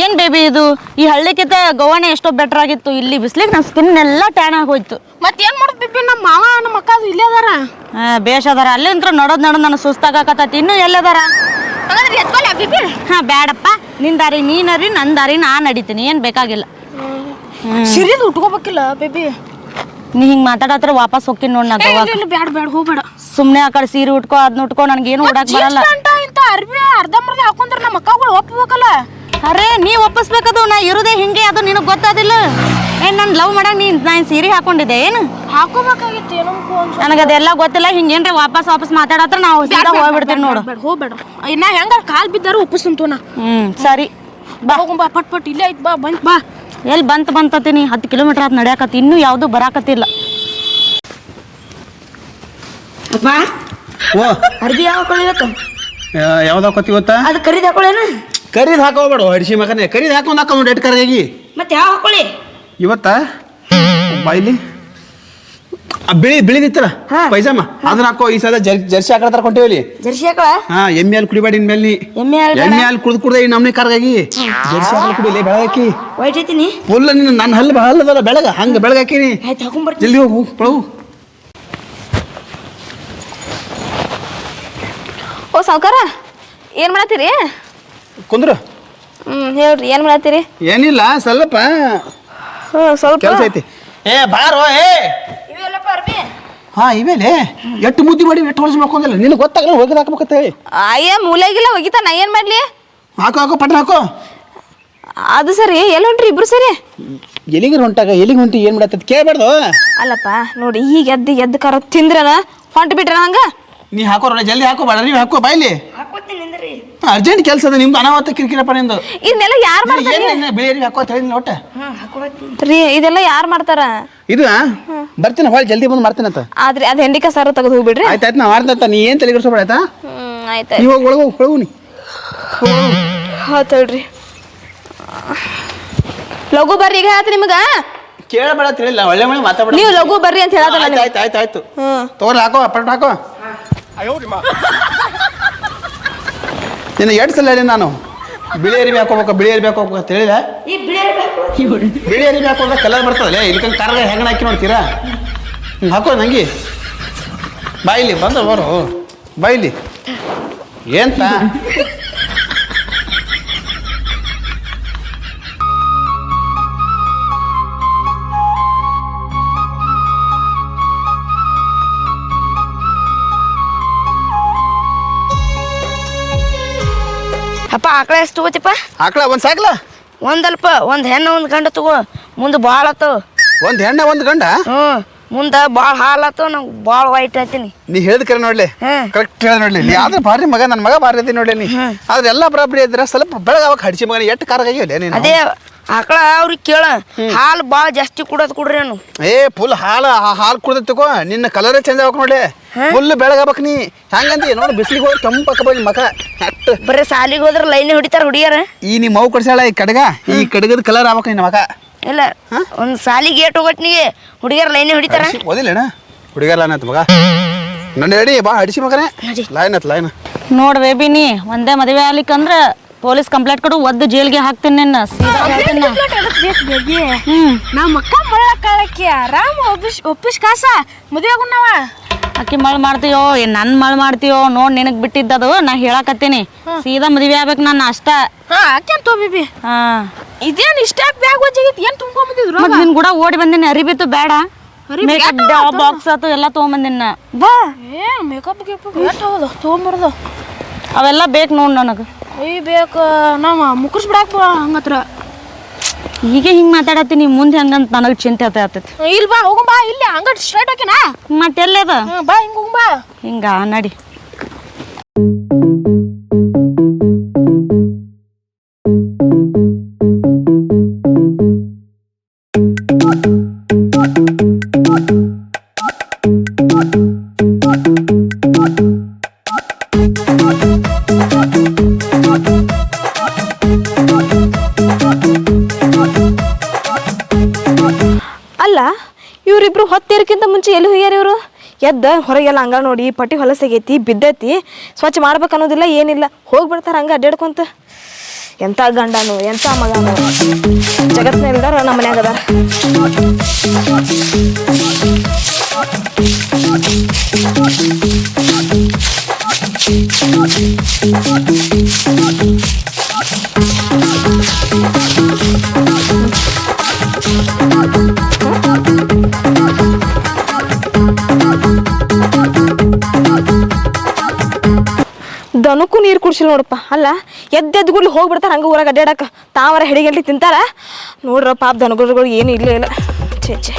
ಏನ್ ಬೇಬಿ ಇದು? ಈ ಹಳ್ಳಿಕ್ಕಿಂತ ಗೋವಾನೇ ಎಷ್ಟೋ ಬೆಟರ್ ಆಗಿತ್ತು. ಇಲ್ಲಿ ಬಿಸ್ಲಿಗೆ ನನ್ನ ಸ್ಕಿನ್ ಎಲ್ಲ ಟ್ಯಾನ್ ಆಗೋಯ್ತು. ಏನು ಮಾಡೋದು ಬಿಬ್ಬಿ ನಮ್ಮ ಮಾವ ನಮ್ಮ ಅಕ್ಕ ಅದು ಇಲ್ಲೇ ಅದಾರ. ಆ, ಬೇಷ್ ಅದಾರ. ಅಲ್ಲಿಂತ್ರ ನೋಡೋದ್ ನೋಡೋದ್ ನನಗೆ ಸುಸ್ತಾಗಕತ್ತೈತಿ ಇನ್ನು ಎಲ್ಲದಾರ ಹಂಗಂದ್ರೆ ಎತ್ಕೊಲ್ಲ ಬಿಬ್ಬಿ ಹಾ ಬೇಡಪ್ಪ ನಿನ್ ದಾರಿ ನೀನರಿ ನನ್ನ ದಾರಿ ನಾ ನಡಿತೀನಿ. ಏನ್ ಬೇಕಾಗಿಲ್ಲ. ಸಿರಿದು ಉಟ್ಕೋಬೇಕಿಲ್ಲ ಬೇಬಿ ನೀ ಹಿಂಗ್ ಮಾತಾಡತ್ರ ವಾಪಸ್ ಹೋಗ್ತೀನಿ ನೋಡ್ ನಾ ಇಲ್ಲ ಬ್ಯಾಡ ಬ್ಯಾಡ ಹೋಗ್ಬೇಡ. ಸುಮ್ನೆ ಆ ಕಡೆ ಸೀರೆ ಉಟ್ಕೋ ಅದ್ನ ಉಟ್ಕೋ ನನ್ಗೇನು ಉಡಕ್ ಬರಲ್ಲ. ಅಂತ ಇಂತ ಅರ್ಬಿ ಅರ್ಧಂಬರ್ಧ ಹಾಕೊಂಡ್ರ ನಮ್ಮ ಅಕ್ಕಗಳು ಒಪ್ಬೇಕಲ್ಲ ಅರೆ ನೀ ಒಪ್ಪಿಸ್ಬೇಕದು ನಾ ಇರುದೇ ಹಿಂಗೆ ಅದು ನಿನಗ್ ಗೊತ್ತಾದಿಲ್ಲ. ಏನ್ ನನ್ ಲವ್ ಮಾಡ ನೀನ್ ನಾನು ಸೀರೆ ಹಾಕೊಂಡಿದ್ದೆ ಏನು? ಹಾಕೋಬೇಕಾಗಿತ್ತು ಏನೋ ಅದೆಲ್ಲ ನನಗದೆಲ್ಲ ಗೊತ್ತಿಲ್ಲ ಹಿಂಗೇನ್ರಿ ವಾಪಸ್ ವಾಪಸ್ ಮಾತಾಡತ್ರ ನಾವು ಸೀದಾ ಹೋಗ್ಬಿಡ್ತೀನಿ ನೋಡು. ಹೋಗ್ಬೇಡ ಇನ್ನ ಹೆಂಗ ಕಾಲ್ ಬಿದ್ದಾರು ಒಪ್ಪಿಸ್ತಂತು ನಾ. ಹ್ಮ್ ಸರಿ. ಬಾ. ಹೋಗು ಬಾ ಪಟ್ ಪಟ್ ಇಲ್ಲೇ ಐತ್ ಬಾ ಬಂತ್ ಬಾ. ಎಲ್ಲಿ ಬಂತ ಬಂತತೀನಿ ಹತ್ತು ಕಿಲೋಮೀಟರ್ ಆತ್ ನಡ್ಯಾಕತ್ತಿ ಇನ್ನೂ ಯಾವುದು ಬರಾಕತ್ತಿಲ್ಲ. ಅಪ್ಪ? ಓ. ಅರ್ಬಿ ಯಾವ ಗೊತ್ತಾ ಯಾವ್ದು ಹಾಕೋತಿ ಗೊತ್ತಾ? ಅದು ಖರೀದಿ ಹಾಕೊಳ್ಳೇನ? ಕರಿದ್ ಹಾಕೋಬೇಡ ಹಡಿಸಿ ಮಗನೇ. ಕರಿದು ಹಾಕೊಂಡು ಹಾಕೋ ಹಾಕೊಂಡ್ ಎಟ್ ಕರಗಾಗಿ ಮತ್ತೆ ಯಾವ ಹಾಕೊಳ್ಳಿ? ಇವತ್ತ? ಬಾಯ್ಲಿ. ಆ ಬಿಳಿ ಬಿಳಿದಿತ್ತಲ್ಲ ಪೈಜಾಮ. ಅದನ್ನ ಹಾಕೋ ಈ ಸಲ ಜರ್ ಜರ್ಸಿ ಹಾಕತ್ತಾರ ಕೊಂಟೇವಲ್ಲಿ ಜರ್ಸಿ ಹಾಕಳ? ಹಾ ಎಮ್ಮೆ ಹಾಲು ಕುಡಿಬೇಡಿ ಇನ್ಮೇಲೆ ನೀ. ಎಮ್ಮೆ ಹಾಲ್. ಎಮ್ಮೆ ಹಾಲು ಕುಡ್ದು ಕುಡ್ದೆ ಈ ನಮ್ನಿ ಕರ್ಗಾಗಿ ಜರ್ಸಿ ಹಾಲು ಕುಡಿಲಿ ಬೆಳಗಾಕಿ. ವೈಟ್ ಐತಿನಿ. ಫುಲ್ ನಿನ್ನ ನನ್ನ ಹಲ್ಲು ಹಲ್ಲದಲ್ಲ ಬೆಳಗ. ಹಂಗ ಬೆಳಗಾಕಿನಿ ಆಯ್ತು ಹಾಕೊಂಬರ್ತೀನಿ ಜಲ್ದಿ ಹೋಗು ಪಳವು ಓ ಸಾವ್ಕಾರ ಏನು ಮಾಡತ್ತೀರಿ? ಕುಂದ್ರು? ಹ್ಞೂ ಹೇಳ್ರಿ ಏನು ಮಾಡತ್ತೀರಿ? ಏನಿಲ್ಲ ಸ್ವಲ್ಪ. ಹ್ಞೂ ಸ್ವಲ್ಪ. ಕೆಲಸ ಐತಿ. ಏ ಬಾರೋ ಏ. ಇವೆಲ್ಲಪ್ಪ ಅರ್ಬಿ? ಹಾ ಇವೇಲೆ. ಎಷ್ಟು ಮುದ್ದಿ ಮಾಡಿ ಎಷ್ಟು ಹೊಲಸು ಮಾಡ್ಕೊಂಡಲ್ಲ ನಿನಗೆ ಗೊತ್ತಾಗಲ್ಲ ಹೋಗಿ ಹಾಕ್ಬೇಕಂತ ಹೇಳಿ. ಅಯ್ಯ ಮೂಲೆಗಿಲ್ಲ ಹೋಗಿತ ನಾ ಏನು ಮಾಡಲಿ? ಹಾಕೋ ಹಾಕೋ ಪಟ್ಟ ಹಾಕೋ. ಅದು ಸರಿ ಎಲ್ಲಿ ಹೊಂಟ್ರಿ ಇಬ್ರು ಸರಿ? ಎಲ್ಲಿಗೆ ಹೊಂಟಾಗ ಎಲ್ಲಿಗೆ ಹೊಂಟಿ ಏನು ಮಾಡತ್ತದ ಕೇಳಬಾರ್ದು. ಅಲ್ಲಪ್ಪ ನೋಡಿ ಈಗ ಎದ್ದು ಎದ್ದು ಕರ ತಿಂದ್ರನ ಹೊಂಟು ಬಿಟ್ರ ಹಂಗ? ನೀ ಹಾಕೋ ನೋಡ ಜಲ್ದಿ ಹಾಕೋ ಬೇಡ ನೀವು ಹಾಕೋ ಬಾಯ್ಲಿ ಹಾಕೋತೀನಿ ಅರ್ಜೆಂಟ್ ಕೆಲಸ ಅದ ನಿಮ್ದು ಅನಾಹುತ ಕಿರಿಕಿರಪ್ಪ ನಿಂದು ಇದನ್ನೆಲ್ಲ ಯಾರು ಮಾಡ್ತಾರೆ? ಏನು ಬಿಳಿ ಅರಿವಿ ಹಾಕೋ ತಳಿ ಹೇಳಿ ಒಟ್ಟ. ಹ್ಞೂ ಹಾಕೋತೀನಿ ರೀ ಇದೆಲ್ಲ ಯಾರು ಮಾಡ್ತಾರ? ಇದು ಬರ್ತೀನಿ ಹೊಳ್ಳಿ ಜಲ್ದಿ ಬಂದು ಮಾಡ್ತೀನಿ ಅಂತ. ಆದ್ರೆ ಅದು ಹೆಂಡಿಕ ಸಾರು ತೆಗೆದು ಹೋಗ್ಬಿಡ್ರಿ. ಆಯ್ತಾಯ್ತು ಆಯ್ತು ನಾ ಮಾಡ್ದಂತ ನೀ ಏನು ತಲೆಗಿಡ್ಸೋಬೇಡ ಆಯ್ತಾ? ಹ್ಞೂ ಆಯ್ತು ನೀ ಹೋಗಿ ಒಳಗೆ ಹೋಗಿ ಒಳಗು ನೀ. ಆಯ್ತು ಹೇಳ್ರಿ ಲಘು ಬರ್ರಿ ಈಗ ಹೇಳ್ತಿ ನಿಮಗೆ. ಕೇಳಬೇಡ ತಿಳಿಲ್ಲ ಒಳ್ಳೆ ಒಳ್ಳೆ ಮಾತಾಡ ನೀವು ಲಘು ಬರ್ರಿ ಅಂತ ಹೇಳ್ತಾರೆ ಆಯ್ತು ಆಯ್ತು ಆಯ್ತು ತೋರ್ ಹಾಕೋ ಪಟ್ ಹಾಕೋ. ನಿನ್ನ ಎರಡು ಸಲ ಹೇಳಿ ನಾನು. ಬಿಳಿ ಅರಿವಿ ಹಾಕೋಬೇಕು ಬಿಳಿ ಅರಿವಿ ಹಾಕೋಬೇಕು ಅಂತ ಹೇಳಿದೆ ಈ ಬಿಳಿ ಅರಿವಿ ಹಾಕೋದ್ರೆ ಕಲರ್ ಬರ್ತದಲ್ಲ ಇದಕ್ಕೆ ಕರ್ಗ ಹೆಂಗಣ ಹಾಕಿ ನೋಡ್ತೀರಾ? ಹಿಂಗೆ ಹಾಕೋ ನಂಗೆ. ಬಾಯಿಲಿ ಬಂದ ಬರು ಬಾಯಿಲಿ. ಏಂತ ಅಪ್ಪ ಆಕಳ ಎಷ್ಟು ತಗೋತಿಪ್ಪ? ಆಕಳ ಒಂದು ಸಾಕಲ? ಒಂದಲ್ಪ ಒಂದು ಹೆಣ್ಣು ಒಂದು ಗಂಡ ತಗೋ. ಮುಂದೆ ಭಾಳ ಆತು ಒಂದು ಹೆಣ್ಣ ಒಂದು ಗಂಡ? ಹ್ಞೂ ಮುಂದೆ ಭಾಳ ಹಾಲಾತು ನಂಗೆ ಭಾಳ ವೈಟ್ ಆಯ್ತೀನಿ ನೀ ಹೇಳಿದ ಕರೆ ನೋಡ್ಲಿ. ಕರೆಕ್ಟ್ ಹೇಳಿ ನೋಡ್ಲಿ. ನೀ ಆದ್ರೆ ಭಾರಿ ಮಗ ನನ್ನ ಮಗ ಭಾರಿ ನೋಡಿ ನೋಡ್ಲಿ ನೀ. ಆದ್ರೆ ಎಲ್ಲ ಬರಾಬರಿ ಇದ್ರೆ ಸ್ವಲ್ಪ ಬೆಳಗಾವಾಗ ಹಡಿಸಿ ಮಗನ ಎಷ್ಟು ಕಾರಾಗಿಲ್ಲ ನೀನು? ಅದೇ ಆಕಳ ಅವ್ರಿಗೆ ಕೇಳ. ಹಾಲು ಭಾಳ ಜಾಸ್ತಿ ಕುಡೋದು ಕುಡ್ರಿ ಏ ಫುಲ್ ಹಾಲು ಹಾಲು ಕುಡ್ದತ್ತಿಕೋ ನಿನ್ನ ಕಲರೇ ಚೇಂಜ್ ಆಗ್ಬೇಕು ನೋಡ್ಲಿ. ಫುಲ್ ಬೆಳಗಬೇಕು ನೀ. ಹೆಂಗಂದಿ ನೋಡಿ ಬಿಸಿಲಿಗೆ ಹೋಗಿ ಕೆಂಪಕ್ಕ ಬಂದು ಮಕ ಬರೀ ಸಾಲಿಗೆ ಹೋದ್ರೆ ಲೈನ್ ಹೊಡಿತಾರ ಹುಡುಗಿಯರ? ಈ ನಿಮ್ಮ ಮೌ ಕೊಡ್ಸಾಳ ಈ ಕಡಗ? ಈ ಕಡಗದ ಕಲರ್ ಆಗ್ಬೇಕು ನಿನ್ನ ಮಗ ಇಲ್ಲ ಒಂದು ಸಾಲಿ ಏಟ್ ಹೋಗಟ್ನಿಗೆ ಹುಡುಗಿಯರ ಲೈನ್ ಹೊಡಿತಾರ? ಓದಿಲ್ಲಣ್ಣ ಹುಡುಗಿಯರ ಲೈನ್ ಆಯ್ತು ಮಗ. ನನ್ನ ಹೇಳಿ ಬಾ ಅಡಿಸಿ ಮಗನೇ. ಲೈನ್ ಆಯ್ತು ಲೈನ್ ನೋಡ್ ಬೇಬಿ ನೀ ಒಂದೇ ಮದುವೆ ಆಗ್ಲಿಕ್ಕಂದ್ರ ಪೊಲೀಸ್ ಕಂಪ್ಲೇಂಟ್ ಕೊಡು ಒದ್ದು ಜೈಲ್ಗೆ ಹಾಕ್ತೀನಿ ನಿನ್ನ. ನಮ್ಮ ಅಕ್ಕ ಮಳ ಕಾಳಕ್ಕೆ. ಆರಾಮ ಒಪ್ಪಿಸ್ ಒಪ್ಪಿಸ್ ಕಾಸ. ಮದುವೆ ಆಗುಣ್ಣವ ಅಕ್ಕಿ ಮಳ್ ಮಾಡ್ತೀಯೋ ಏನ್ ನನ್ ಮಳ್ ಮಾಡ್ತೀಯೋ ನೋಡ್ ನಿನಗ್ ಬಿಟ್ಟಿದ್ದದು ನಾ ಹೇಳಕತ್ತೀನಿ. ಸೀದಾ ಮದ್ವೆ ಆಗ್ಬೇಕು ನಾನು ಅಷ್ಟ. ಹಾ ಬಿಬಿ. ಇದೇನು ಇಷ್ಟ ಬ್ಯಾಗ್ ಏನು ಮತ್ ನಿನ್ ಕೂಡ ಓಡಿ ಬಂದಿನಿ ಅರಿಬಿತ್ತು ಬೇಡ. ಮೇಕಪ್ ಬಾಕ್ಸ್ ಆತು ಎಲ್ಲ ತಗೊಂಬಂದಿನ ನಾ. ಬಾ. ಏ ಮೇಕಪ್ ಗಿಕಪ್ ಎಷ್ಟು ಹೌದು ತೊಗೊಂಬರ್ದು. ಅವೆಲ್ಲ ಬೇಕು ನೋಡ್ ನನಗೆ. ಅಯ್ಯ ಬೇಕು ನಮ್ಮ ಮುಕ್ಕರ್ಸ್ ಬಿಡಾಕ ಹಂಗತ್ರ. ಈಗ ಹಿಂಗ್ ಮಾತಾಡತ್ತೀನಿ ಮುಂದೆ ಹಂಗಂತ ನನಗ್ ಚಿಂತೆ ಆತ ಆತೈತಿ. ಇಲ್ಲಿ ಬಾ ಹೋಗಂ ಬಾ ಇಲ್ಲಿ ಹಂಗ ಸ್ಟ್ರೈಟ್ ಹಾಕಿನ ಮತ್ತೆಲ್ಲದ ಬಾ ಹಿಂಗ ಹೋಗಂ ಬಾ. ಹಿಂಗ ನಡಿ. ಇವರಿಬ್ರು ಹೊತ್ತೇರಕ್ಕಿಂತ ಮುಂಚೆ ಎಲ್ಲಿ ಹೋಗ್ಯಾರ ಇವರು? ಎದ್ದ ಹೊರಗೆಲ್ಲ ಹಂಗ ನೋಡಿ, ಪಟ್ಟಿ ಹೊಲಸಾಗೈತಿ ಬಿದ್ದೈತಿ, ಸ್ವಚ್ಛ ಮಾಡ್ಬೇಕು ಅನ್ನೋದಿಲ್ಲ, ಏನಿಲ್ಲ. ಹೋಗ್ಬಿಡ್ತಾರ ಹಂಗೆ ಅಡ್ಡಾಡ್ಕೊಂತ ಎಂಥ ಗಂಡನು ಎಂಥ ಮಗನು. ಜಗತ್ತಿನಲ್ದಾರ ನಮ್ಮ ಮನ್ಯಾಗ ಅದಾರ. ಕುಡ್ಸಿಲ್ಲ ನೋಡಪ್ಪ. ಅಲ್ಲ, ಎದ್ದು ಗುಡ್ಲಿ ಹೋಗ್ಬಿಡ್ತಾರ ಹಂಗೆ ಊರಾಗ ಅಡ್ಡಾಡಕ್ಕೆ ತಾವರ ಹಿಡಿಗಂಟ್ಲಿ ತಿಂತಾರ. ನೋಡ್ರಪ್ಪ, ಪಾಪ ದನಗುರುಗಳು ಏನು ಇಲ್ಲೇ ಇಲ್ಲ. ಛೇ ಛೇ.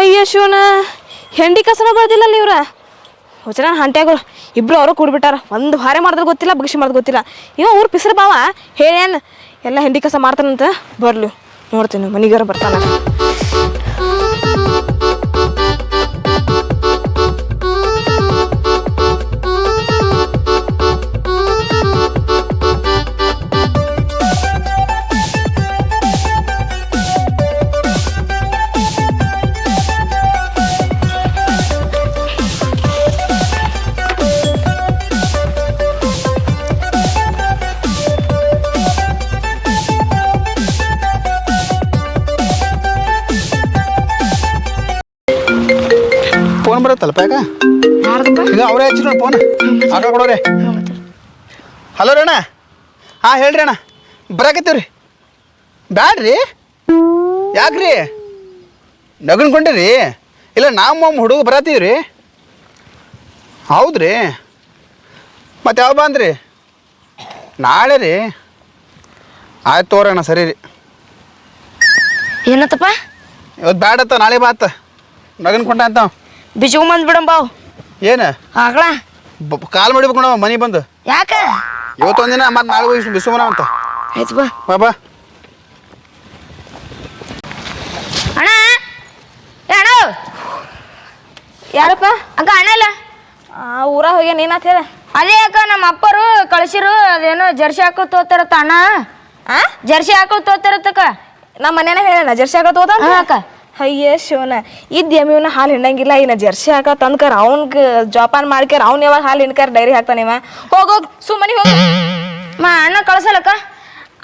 ಅಯ್ಯ ಶಿವನ ಹೆಂಡಿ ಕಸನ ಬರ್ದಿಲ್ಲಲ್ಲ ಇವ್ರ? ಹುಚ್ಚರ ಹಂಟ್ಯಾಗಳು. ಇಬ್ರು ಅವರು ಕೂಡ್ಬಿಟ್ಟಾರ. ಒಂದು ಹಾರೆ ಮಾಡಿದ್ರೆ ಗೊತ್ತಿಲ್ಲ ಬಗ್ಸಿ ಮಾಡೋದು ಗೊತ್ತಿಲ್ಲ. ಇವ ಊರು ಪಿಸ್ರ ಬಾವ, ಹೇಳೇನ್, ಎಲ್ಲ ಹೆಂಡಿ ಕಸ ಮಾಡ್ತಾನಂತ ಬರ್ಲು. ನೋಡ್ತೀನಿ, ಮನಿಗಾರ ಬರ್ತಾನ. ಫೋನ್ ಬರುತ್ತಲ್ಲ ಯಾಕ ಈಗ ಅವರೇ ಹಚ್ಚಿ ನೋಡಿ ಫೋನ್ ಆಟೋ ಕೊಡೋರಿ ಹಲೋ ರೀ ಅಣ್ಣ. ಹಾಂ ಹೇಳ್ರಿ ಅಣ್ಣ. ಬರಾಕತ್ತೀವ್ರಿ ಬ್ಯಾಡ್ರಿ. ಯಾಕ್ರಿ? ನಗನ್ಕೊಂಡಿರಿ ಇಲ್ಲ ನಮ್ಮ ಹುಡುಗ ಬರತ್ತೀವ್ರಿ ಹೌದ್ರಿ. ಮತ್ತೆ ಯಾವ ಬಂದ್ರಿ? ನಾಳೆ ರೀ. ಆಯ್ತು ತೋರಣ್ಣ ಸರಿ ರೀ. ಏನತ್ತಪ್ಪ? ಇವತ್ತು ಬ್ಯಾಡತ್ತ ನಾಳೆ ಬಾತ ನಗನ್ಕೊಂಡ ಅಂತ. ಬಿಚ್ಕೊಂಬಂದ್ ಬಂದ್ ಬಾವ್ ಏನು? ಆಗಳ ಕಾಲ್ ಮಾಡಿಬೇಕು ನಾವು ಮನೆ ಬಂದು. ಯಾಕ? ಇವತ್ತೊಂದಿನ ಮತ್ತೆ ನಾಳೆ ಹೋಗಿ ಬಿಸುಮನ ಅಂತ. ಆಯ್ತು ಬಾ. ಬಾ ಅಣ್ಣ ಏ ಅಣ್ಣ. ಯಾರಪ್ಪ? ಅಕ್ಕ ಅಣ್ಣ ಇಲ್ಲ. ಆ ಊರಾಗ ಹೋಗ್ಯ ನೀನಾತ್ ಹೇಳ. ಅದೇ ಅಕ್ಕ ನಮ್ಮ ಅಪ್ಪರು ಕಳಿಸಿರು ಅದೇನೋ ಜರ್ಸಿ ಹಾಕೋ ತೋತಾರತ್ತ ಅಣ್ಣ. ಆ? ಜರ್ಸಿ ಹಾಕೋ ತೋತಾರತ್ತಕ್ಕ ನಮ್ಮ ಮನೇನ ಹೇಳ ಜರ್ಸಿ ಹಾಕೋ ತೋತ ಅಕ್ಕ. ಅಯ್ಯ ಶಿವನ ಇದ್ದ ಎಮ್ಮಿವನ ಹಾಲು ಹಿಂಡಂಗಿಲ್ಲ ಇನ್ನ ಜರ್ಸಿ ಹಾಕ ತಂದ್ಕರ ಅವ್ನ್ಗ ಜೋಪಾನ ಮಾಡ್ಕ್ಯಾರ, ಅವ್ನ ಯಾವಾಗ ಹಾಲು ಹಿಂಡ್ಕರ ಡೈರಿ ಹಾಕ್ತಾನಿವ ಹೋಗೋಗ್ ಸುಮ್ಮನೆ ಹೋಗ. ಮಾ, ಅಣ್ಣ ಕಳ್ಸಲಕ್ಕ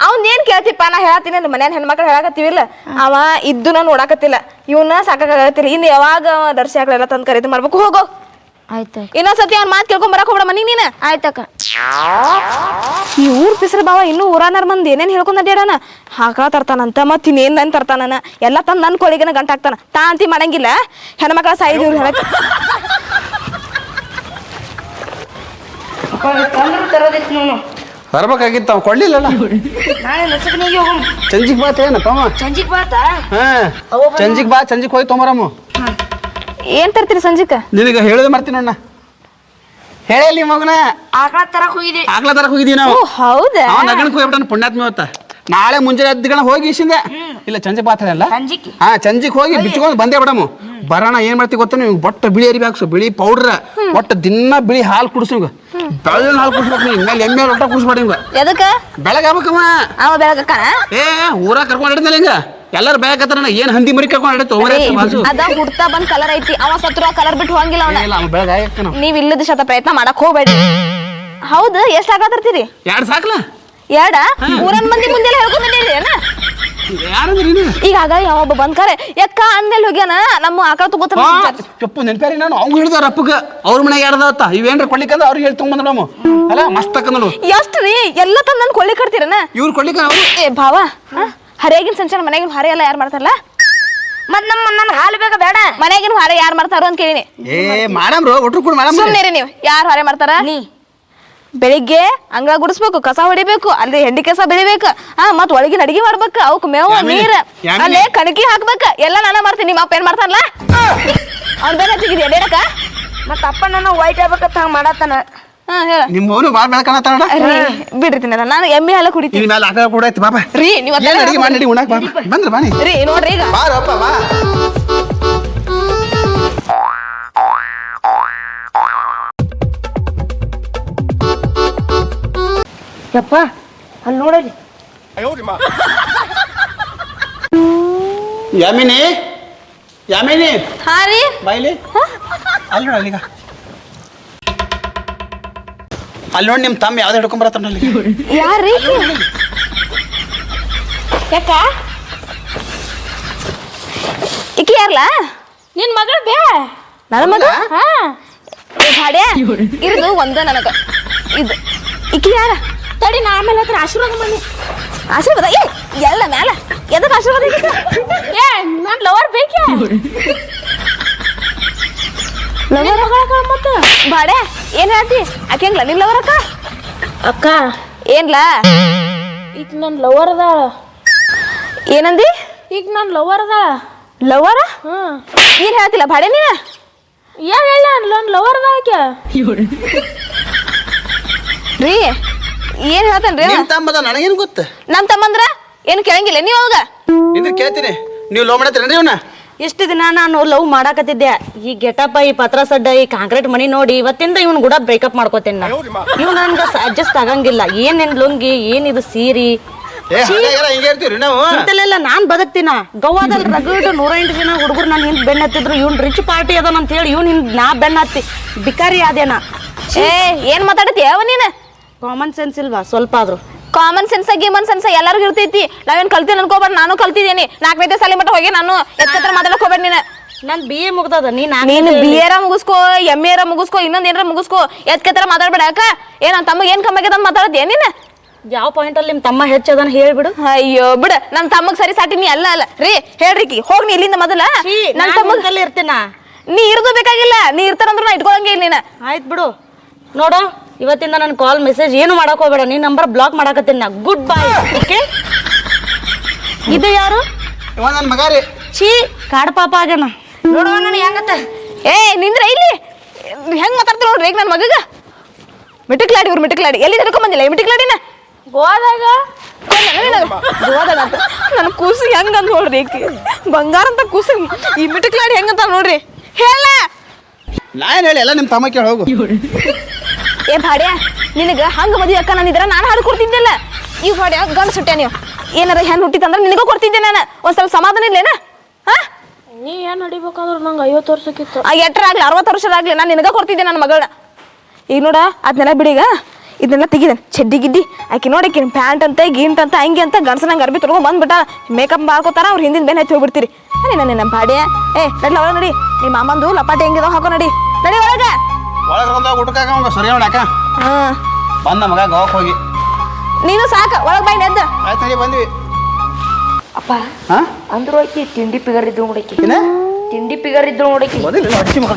ಅವ್ನ ಏನ್ ಕೇಳ್ತಿಪ್ಪ, ನಾ ಹೇಳತ್ತೀನಿ ನಮ್ಮ ಮನ್ಯಾನ ಹೆಣ್ಮಕ್ಳು ಹೇಳಕತ್ತೀವಿಲ್ಲ. ಅವ ಇದ್ದು ನೋಡಾಕತ್ತಿಲ್ಲ. ಇವನ್ನ ಸಾಕಾಗತ್ತಿಲ್ಲ ಇನ್ನು ಯಾವಾಗ ದರ್ಶಿ ಹಾಕ್ಲೆಲ್ಲ ತಂದ್ ಕರೀತಿ ಮಾಡ್ಬೇಕು. ಹೋಗೋ. ಆಯ್ತು ಇನ್ನೊಂದ್ಸತಿ ಅವ್ನ ಮಾತು ಕೇಳ್ಕೊಂಡ್ ಬರಕ್ ಹೋಗ್ಬಿಡ ಮನಿ ನೀನ. ಆಯ್ತಕ್ಕ ಈ ಊರ್ ಪಿಸ್ರ ಬಾವ ಇನ್ನೂ ಊರಾನಾರ್ ಮಂದಿ ಏನೇನ್ ಹೇಳ್ಕೊಂಡ್ ಅಡ್ಯಾಡನ ಹಾಕ ತರ್ತಾನಂತ ಮತ್ ಇನ್ನೇನ್ ನನ್ ತರ್ತಾನ ಎಲ್ಲ ತಂದ್ ನನ್ ಕೊಳಿಗೆನ ಗಂಟ ಹಾಕ್ತಾನ. ತಾ ಅಂತಿ ಮಾಡಂಗಿಲ್ಲ. ಹೆಣ್ಮಕ್ಳ ಸಾಯಿದ್ರು ಹೇಳಕ್ ತರೋದಿತ್ತು ನಾನು ತರ್ಬೇಕಾಗಿತ್ತು ಅವ್ನು ಕೊಡ್ಲಿಲ್ಲಲ್ಲ ನಾಳೆ ನಸಕನಿಗೆ ಹೋಗಮ್ ಚಂಜಿಗೆ ಬಾತ್ ಏನ ತಮ್ಮ ಸಂಜಿಗ್ ಬಾತಾ ಹಾಂ. ಚಂಜಿಗೆ ಬಾ ಚಂಜಿಗ್ ಹೋಗಿ ತೊಂಬರಮ್ಮ ಏನ್ ತರ್ತೀರಿ ಸಂಜಿಕ? ನಿನಗೆ ಹೇಳೋದು ಮಾಡ್ತೀನಿ ಅಣ್ಣ. ಹೇಳಿ ಮಗನ. ಆಕಳ ತರಕ್ ಹೋಗಿದ್ದೆ. ಆಗ್ಲ ತರಕ್ ಹೋಗಿದ್ದೀವಿ ನಾವು. ಓ ಹೌದಾ? ಅವ ನಗಣಕ್ಕೆ ಹೋಗ್ಬಿಟ್ಟಾನ ಪುಣ್ಯಾತ್ಮ ಇವತ್ತ. ನಾಳೆ ಮುಂಜಾನೆ ಎದ್ದುಗಣ ಹೋಗಿ ಇಸಿಂದ ಇಲ್ಲ ಚಂಜಿ ಬಾತ್ ಅಲ್ಲ? ಸಂಜಿಕ್ ಹಾ ಚಂಜಿಗೆ ಹೋಗಿ ಬಿಚ್ಕೊಂಡು ಬಂದೇ ಬಿಡಮ್ಮ. ಬರೋಣ ಏನ್ ಮಾಡ್ತೀವಿ ಗೊತ್ತ ನೀವು ಬೊಟ್ಟ ಬಿಳಿ ಅರಿವಿ ಹಾಕ್ಸು ಬಿಳಿ ಪೌಡ್ರ ಒಟ್ಟು ದಿನ ಬಿಳಿ ಹಾಲು ಕುಡಿಸು ನಿಮ್ಗೆ ಬೆಳೆದ ಹಾಲು ಕುಡಿಸ್ಬೇಕು ನೀವು ಮೇಲೆ ಎಮ್ಮೆ ಒಟ್ಟ ಕುಡಿಸ್ಬೇಡಿ ನಿಮ್ಗೆ ಎದಕ್ಕ? ಬೆಳಗ್ಗೆ ಆಗ್ಬೇಕಮ್ಮ. ಅವ ಬೆಳಗಕ್ಕ? ಏ ಊರ ಕರ್ಕೊಂಡು ಹಿಡಿದ್ನಲ್ಲ ಹಿಂಗ? ಎಲ್ಲರೂ ಬೆಳಕತ್ತಾರ ಏನ್ ಹಂದಿ ಮರಿ ಕರ್ಕೊಂಡು ಬಾಜು ಅದ ಹುಡ್ತಾ ಬಂದ್ ಕಲರ್ ಐತಿ ಅವ ಸತ್ರ ಕಲರ್ ಬಿಟ್ಟು ಹೋಗಂಗಿಲ್ಲ ಅವನ. ಇಲ್ಲ ಅವ್ನು ಆಯ್ತು ನೀವ್ ಇಲ್ಲದ ಶತ ಪ್ರಯತ್ನ ಮಾಡಕ್ ಹೋಗ್ಬೇಡಿ ಹೌದು ಎಷ್ಟ್ ಹಾಕತಿರ್ತೀರಿ ಎರಡು ಸಾಕ್ಲಾ? ಎರಡ? ಊರನ್ ಮಂದಿ ಮುಂದೆ ಹೇಳ್ಕೊಂಡ್ ಬಂದಿರಿ ಏನ? ಯಾರಂದ್ರಿ ನೀನು? ಈಗ ಆಗ ಬಂದ್ ಕರೆ ಯಕ್ಕ ಅಂದ್ಮೇಲೆ ಹೋಗ್ಯಾನ? ನಮ್ಮ ಆಕಳ ತಗೋತ ಆ, ಚಪ್ಪು ನಾನು ಅವ್ನು ಹಿಡ್ದಾರ ಅಪ್ಪಗ. ಅವ್ರ ಮನೆಗೆ ಯಾರ್ದಾವತ್ತ ಇವೇನ್ರ ಕೊಡ್ಲಿಕ್ಕಂದ ಅವ್ರಿಗೆ ಹೇಳಿ ತೊಗೊಂಬಂದ ನಾವು ಅಲ್ಲ ಮಸ್ತ್ ಅಕ್ಕ ನೋಡು. ಎಷ್ಟ್ ರೀ? ಎಲ್ಲ ತಂದ್ ನನ್ ಕೊಳ್ಳಿ ಕಟ್ತೀರನ? ಇವ್ರು ಕೊಡ್ಲಿಕ್ಕ ಅವ್ರು. ಏ ಭಾವ ಹರಿಯಾಗಿನ ಸಂಚಾರ ಮನೆಗಿನ ಹಾರೆ ಎಲ್ಲ ಯಾರು ಮಾಡ್ತಾರಲ್ಲ? ಮತ್ ನಮ್ಮ ನನ್ನ ಹಾಲು ಬೇಗ ಬೇಡ. ಮನೆಗಿನ ಹಾರೆ ಯಾರು ಮಾಡ್ತಾರೋ ಅಂತ ಕೇಳಿನಿ. ಏ ಮಾಡಮ್ರು ಒಟ್ರು ಕೂಡ ಮಾಡಮ್ ಸುಮ್ನಿರಿ ನೀವು. ಯಾರು ಹಾರೆ ಮಾಡ್ತಾರ? ನೀ. ಬೆಳಿಗ್ಗೆ ಅಂಗ ಗುಡಿಸ್ಬೇಕು ಕಸ ಹೊಡಿಬೇಕು ಅಲ್ಲಿ ಹೆಂಡಿ ಕಸ ಬೆಳಿಬೇಕು ಹಾ ಮತ್ ಒಳಗಿನ ಅಡಿಗೆ ಮಾಡ್ಬೇಕು ಅವಕ್ ಮೇವು ನೀರ್. ಅಲ್ಲೇ ಕಣಕಿ ಹಾಕ್ಬೇಕ. ಎಲ್ಲ ನಾನ ಮಾಡ್ತೀನಿ ನಿಮ್ಮ ಅಪ್ಪ ಏನ್ ಮಾಡ್ತಾರಲ್ಲ? ಅವ್ನ ಬೇರೆ ಹಚ್ಚಿಗಿದ್ಯಾ ಡೇಡಕ ಮತ್ತ ಅಪ್ಪ ನನ್ನ ವೈಟ್ ಆಗ್ಬೇಕಂತ ಹಂಗ ಮಾಡತ್ತಾನ. ಹಾ ಹೇಳ. ನಿಮ್ಮ ಅವನು ಭಾಳ ಬೆಳಕನತ್ತಾನ ರೀ ಬಿಡ್ರಿ ತಿನ್ನ ನಾನು ಎಮ್ಮೆ ಹಾಲು ಕುಡಿತೀನಿ. ಮೇಲೆ ಆಟ ಕೂಡ ಐತಿ ಬಾಬಾ ರೀ ನೀವು ಏನ್ ಅಡಿಗೆ ಮಾಡಿ ನಡಿ ಉಣ್ಣಾಕ ಬಾಬಾ ಬಂದ್ರ ಬಾನಿ ರೀ ನೋಡ್ರಿ ಈಗ. ಬಾರಪ್ಪ ಬಾ. ಯಪ್ಪ ಅಲ್ಲಿ ನೋಡಲಿ ಯಾಮಿನಿ? ಯಾಮಿನಿ? ಹಾ ರೀ. ಬಾಯ್ಲಿ ಅಲ್ಲಿ ನೋಡ ಅಲ್ಲಿಗ. ಅಲ್ಲಿ ನೋಡಿ ನಿಮ್ಮ ತಮ್ಮ ಯಾವ್ದು ಹಿಡ್ಕೊಂಬರತ್ತಾನ ಅಲ್ಲಿ ಯಾರ್ರಿ ಯಾಕ? ಇಕಿ ಯಾರ್ಲ? ನಿನ್ ಮಗಳ ಬೇ ನನ್ನ ಮಗ? ಹಾ. ಭಾಡ್ಯ ಇರುದು ಒಂದ ನನಗ. ಇದು. ಇಕಿ ಯಾರ? ತಡಿ ನಾ ಆಮೇಲೆ ಹತ್ರ ಆಶೀರ್ವಾದ ಮಾಡಿ ಆಶೀರ್ವಾದ? ಏ ಎಲ್ಲ ಮ್ಯಾಲ. ಎದಕ್ಕೆ ಆಶೀರ್ವಾದ ಏ ನನ್ ಲವರ್ ಬೇಕೆ ನಿನ್ ಮಗಳ ಮತ್ತ? ಬಾಡೆ ಏನ್ ಹೇಳ್ತಿ? ಆಕೆ ಹೆಂಗ್ಲ? ನಿನ್ ಲವರ್ ಅಕ್ಕ? ಅಕ್ಕ. ಏನ್ಲ? ಈಗ ನನ್ ಲವರ್ ಅದ. ಏನಂದಿ? ಈಗ ನನ್ ಲವರ್ ಅದ. ಲವರ? ಹ್ಮ್ ಏನ್ ಹೇಳ್ತಿಲ್ಲ ಬಾಡೆ ನೀನ? ಏನ್ ಹೇಳ ನನ್ ಲವರ್ ಅದ ಆಕೆ. ರೀ ಏನ್ ಹೇಳ್ತಾನ್ರಿ ನಿಮ್ಮ ತಮ್ಮದ ನನಗೇನು ಗೊತ್ತು? ನಮ್ ತಮ್ಮಂದ್ರ? ಏನು ಕೇಳಂಗಿಲ್ಲ ನೀವ್ ಅವಾಗ ನಿಂದ್ರೆ ಕೇಳ್ತೀನಿ. ನೀವು ಲೋ ಮಾಡತ್ತೀರೇನ್ರಿ ಇವನ್ನ ಇಷ್ಟು ದಿನ ನಾನು ಲವ್ ಮಾಡಾಕತ್ತಿದ್ದೆ. ಈ ಗೆಟಪ್ ಈ ಪತ್ರ ಸಡ್ಡ ಈ ಕಾಂಕ್ರೀಟ್ ಮನಿ ನೋಡಿ ಇವತ್ತಿಂದ ಇವನ್ ಕೂಡ ಬ್ರೇಕಪ್ ಮಾಡ್ಕೋತೇನೆ ನಾನು. ಇವ್ ನನ್ಗೆ ಅಡ್ಜಸ್ಟ್ ಆಗಂಗಿಲ್ಲ. ಏನೇನ್ ಲುಂಗಿ ಇದು ಸೀರಿ? ಇಂತಲ್ಲೆಲ್ಲ ನಾನ್ ಬದುಕ್ತೀನ? ಗೋವಾದಲ್ಲಿ ರಗಡ್ ನೂರ ಎಂಟು ಜನ ಹುಡುಗರು ನಾನು ಹಿಂದ್ ಬೆನ್ನ ಹತ್ತಿದ್ರು. ಇವ್ನ್ ರಿಚ್ ಪಾರ್ಟಿ ಅದ ಅಂತ ಹೇಳಿ ಇವ್ನ ಹಿಂದ್ ನಾ ಬೆನ್ನ ಹತ್ತಿ. ಬಿಕಾರಿ ಆದೇನ ಏ ಏನ್ ಮಾತಾಡತಿ ಯಾವ ನೀನ? ಕಾಮನ್ ಸೆನ್ಸ್ ಇಲ್ವಾ? ಸ್ವಲ್ಪ ಆದ್ರೂ. ಕಾಮನ್ ಸೆನ್ಸ್ ಗೀಮನ್ ಸೆನ್ಸ್ ಎಲ್ಲರಿಗೂ ಇರ್ತೈತಿ. ನಾವೇನ್ ಕಲ್ತೀನಿ ಅನ್ಕೋಬಾರ್ದು ನಾನು ಕಲ್ತಿದ್ದೀನಿ. ನಾಲ್ಕೈದೇ ಸಾಲಿ ಮಟ್ಟ ಹೋಗಿ ನಾನು ಎತ್ತರ ಮಾತಾಡಕ್ ಹೋಗ್ಬೇಡ ನೀನು. ನನ್ ಬಿ ಎ ಮುಗ್ದದ ನೀನು ಬಿ ಎರ ಮುಗಿಸ್ಕೋ ಎಂ ಎರ ಮುಗಿಸ್ಕೋ ಇನ್ನೊಂದ್ ಏನಾರ ಮುಗಿಸ್ಕೋ ಎತ್ಕೆತ್ತರ ಮಾತಾಡ್ಬೇಡ. ಅಕ್ಕ ಏನ ತಮ್ಮ ಏನ್ ಕಮ್ಮಿ ಅಂತ ಮಾತಾಡತ್ತೀಯ ನೀನು? ಯಾವ ಪಾಯಿಂಟ್ ಅಲ್ಲಿ ನಿಮ್ ತಮ್ಮ ಹೆಚ್ಚದನ್ ಹೇಳ್ಬಿಡು. ಅಯ್ಯೋ ಬಿಡ. ನನ್ ತಮ್ಮಗ್ ಸರಿ ಸಾಟಿ ನೀ ಅಲ್ಲ ಅಲ್ಲ. ರೀ ಹೇಳ್ರಿ ಕಿ. ಹೋಗ್ ನೀ ಇಲ್ಲಿಂದ ಮೊದಲ. ನನ್ ತಮ್ಮಗ್ ತಮ್ಮಲ್ಲಿ ಇರ್ತೀನ? ನೀ ಇರೋದು ಬೇಕಾಗಿಲ್ಲ. ನೀ ಇರ್ತಾರಂದ್ರ ನಾ ಇಟ್ಕೊಳಂಗೆ ಇಲ್ಲ ನೀನು. ಆಯ್ತು ಬಿಡು. ನೋಡು. ಇವತ್ತಿಂದ ನನ್ನ ಕಾಲ್ ಮೆಸೇಜ್ ಏನು ಮಾಡಕ್ ಹೋಗ್ಬೇಡ ನೀನ್ ನಂಬರ್ ಬ್ಲಾಕ್ ಮಾಡಕತ್ತೀನಿ ನಾ. ಗುಡ್ ಬೈ ಓಕೆ ಇದು ಯಾರು? ಇವ ನನ್ನ ಮಗ ರೀ. ಛೀ ಕಾಡ್ ಪಾಪ ಆಗ್ಯಾನ. ನೋಡುವ ನಾನು ಹೆಂಗತ್ತ? ಏ ನಿಂದ್ರ ಇಲ್ಲಿ. ಹೆಂಗ್ ಮಾತಾಡ್ತಾರ ನೋಡ್ರಿ ಈಗ ನನ್ನ ಮಗಗ? ಮಿಟಿಕ್ಲಾಡಿ ಇವ್ರು ಮಿಟಿಕ್ಲಾಡಿ. ಎಲ್ಲಿ ತಡ್ಕೊಂಡ್ ಬಂದಿಲ್ಲ? ಈ ಮಿಟಿಕ್ಲಾಡಿನ? ಗೋದಾಗ ಅಂತ ನನ್ನ ಕೂಸು ಹೆಂಗ ಅಂತ ನೋಡ್ರಿ ಈಕಿ. ಬಂಗಾರ ಅಂತ ಕೂಸು ಈ ಮಿಟಿಕ್ಲಾಡಿ ಹೆಂಗಂತ ನೋಡ್ರಿ. ಹೇಳ. ನಾ ಏನು ಹೇಳಿ? ಎಲ್ಲ ನಿಮ್ಮ ತಮ್ಮ ಕೇಳಿ ಹೋಗು. ಏ ಭಾಡ್ಯ ನಿನಗೆ ಹಂಗ ಮದುವೆ ಅಕ್ಕ ನಾನಿದ್ರ ನಾನು ಹಾಡು ಕೊಡ್ತಿದ್ದಿಲ್ಲ. ಈ ಭಾಡ್ಯ ಗಂಡ ಸುಟ್ಟ್ಯಾ ನೀವು? ಏನಾರ ಹೆಣ್ಣು ಹುಟ್ಟಿತಂದ್ರೆ ನಿನಗೂ ಕೊಡ್ತಿದ್ದೆ ನಾನು. ಒಂದು ಸ್ವಲ್ಪ ಸಮಾಧಾನ ಇಲ್ಲೇನ ಹಾ? ನೀ ಏನು ನಡಿಬೇಕಂದ್ರೆ ನಂಗೆ ಐವತ್ತು ವರ್ಷಕ್ಕಿತ್ತು. ಆ ಆಗಲಿ ಅರವತ್ತು ವರ್ಷದಾಗ್ಲಿ ನಾನು ನಿನಗ ಕೊಡ್ತಿದ್ದೆ ನನ್ನ ಮಗಳನ್ನ. ಈಗ ನೋಡ ಅದನ್ನೆಲ್ಲ ಬಿಡೀಗ ಇದನ್ನೆಲ್ಲ ತೆಗಿದೇನೆ ಚಡ್ಡಿ ಗಿಡ್ಡಿ. ಆಕಿ ನೋಡಿ ಆಕಿ ಪ್ಯಾಂಟ್ ಅಂತ ಗಿಂಟ್ ಅಂತ ಹಂಗೆ ಅಂತ ಗಂಡಸನಂಗೆ ಅರ್ಬಿ ತೊಗೊಂಡು ಬಂದ್ಬಿಟ್ಟ. ಮೇಕಪ್ ಮಾಡ್ಕೋತಾರ ಅವ್ರು ಹಿಂದಿನ ಬೆನ್ನ ಹಚ್ಚಿ ಹೋಗ್ಬಿಡ್ತೀರಿ. ನಾನು ನನ್ನ ಬಾಡಿ ಏ ನಡ್ಲ ಒಳಗೆ ನಡಿ. ನಿಮ್ಮ ಮಾಮಂದು ಲಪಾಟಿ ಹೆಂಗಿದಾವ ಹಾಕೋ ನಡಿ. ನಡಿ ಒಳಗೆ. ಒಳಗೆ ಬಂದಾಗ ಊಟಕ್ಕಾಗ ಅವಂಗ ಸರಿ ಹಾ. ಬಂದ ಮಗ ಹೋಗಿ. ನೀನು ಸಾಕ ಒಳಗ್ ಬೈ ನೆದ್ದ ಆಯ್ತು ಬಂದ್ವಿ. ಅಪ್ಪ ಹಾ? ಅಂದ್ರು ಆಕಿ ತಿಂಡಿ ಪಿಗರ್ ಇದ್ದು ನೋಡಕಿ ತಿಂಡಿ ಪಿಗರ್ ಇದ್ರು ನೋಡಕಿ ನೀನು.